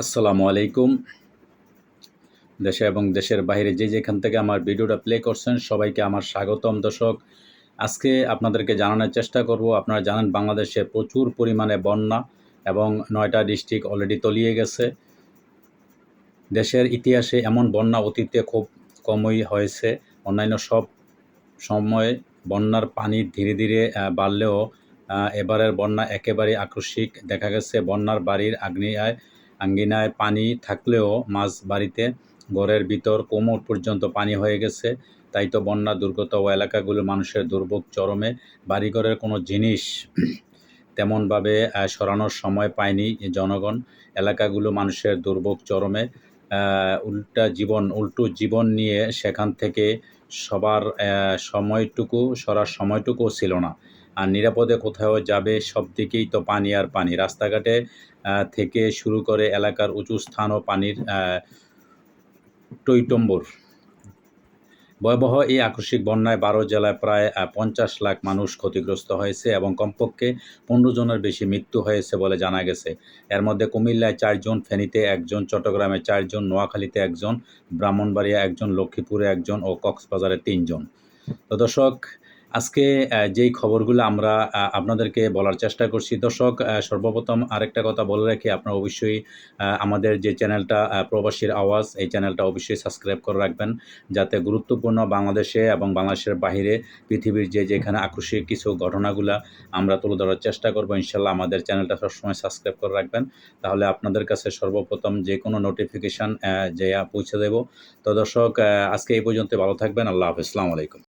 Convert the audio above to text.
আসসালামু আলাইকুম। দেশে এবং দেশের বাইরে যে যেখান থেকে আমার ভিডিওটা প্লে করছেন, সবাইকে আমার স্বাগতম দর্শক। আজকে আপনাদেরকে জানানোর চেষ্টা করব, আপনারা জানেন বাংলাদেশে প্রচুর পরিমাণে বন্যা এবং নয়টা ডিস্ট্রিক্ট অলরেডি তলিয়ে গেছে। দেশের ইতিহাসে এমন বন্যা অতীতে খুব কমই হয়েছে। অন্যান্য সব সময় বন্যার পানি ধীরে ধীরে বাড়লেও এবারের বন্যা একেবারে আকস্মিক দেখা গেছে। বন্যার বাড়ির আগ্নেয়ায় আঙ্গিনায় পানি থাকলেও মাঝ বাড়িতে ঘরের ভিতর কোমর পর্যন্ত পানি হয়ে গেছে। তাই তো বন্যা, দুর্গত ও এলাকাগুলো মানুষের দুর্ভোগ চরমে। বাড়িঘরের কোনো জিনিস তেমনভাবে সরানোর সময় পায়নি জনগণ। এলাকাগুলো মানুষের দুর্ভোগ চরমে। উল্টা জীবন, উল্টো জীবন নিয়ে সেখান থেকে সবার সময়টুকু, সরার সময়টুকুও ছিল না। আর নিরাপদে কোথাও যাবে সব দিকেই তো পানি আর পানি। রাস্তাঘাটে থেকে শুরু করে এলাকার উঁচু স্থানও পানির আহ, টইটম্বর ভয়াবহ এই আকস্মিক বন্যায় বারো জেলায় প্রায় পঞ্চাশ লাখ মানুষ ক্ষতিগ্রস্ত হয়েছে এবং কমপক্ষে পনেরো জনের বেশি মৃত্যু হয়েছে বলে জানা গেছে। এর মধ্যে কুমিল্লায় চারজন ফেনীতে একজন চট্টগ্রামে চারজন নোয়াখালীতে একজন ব্রাহ্মণবাড়িয়া একজন লক্ষ্মীপুরে একজন ও কক্সবাজারে তিনজন। তো দর্শক আজকে যেই খবরগুলো আমরা আপনাদেরকে বলার চেষ্টা করছি, দর্শক সর্বপ্রথম আরেকটা কথা বলে রাখি, আপনারা অবশ্যই আমাদের যে চ্যানেলটা প্রবাসীর আওয়াজ, এই চ্যানেলটা অবশ্যই সাবস্ক্রাইব করে রাখবেন, যাতে গুরুত্বপূর্ণ বাংলাদেশে এবং বাংলাদেশের বাইরে পৃথিবীর যে যেখানে আকস্মিক কিছু ঘটনাগুলা আমরা তুলে ধরার চেষ্টা করব, ইনশাল্লাহ আমাদের চ্যানেলটা সবসময় সাবস্ক্রাইব করে রাখবেন। তাহলে আপনাদের কাছে সর্বপ্রথম যে কোনো নোটিফিকেশান যে পৌঁছে দেব। তো দর্শক আজকে এই পর্যন্ত ভালো থাকবেন, আল্লাহ হাফিজ আলাইকুম।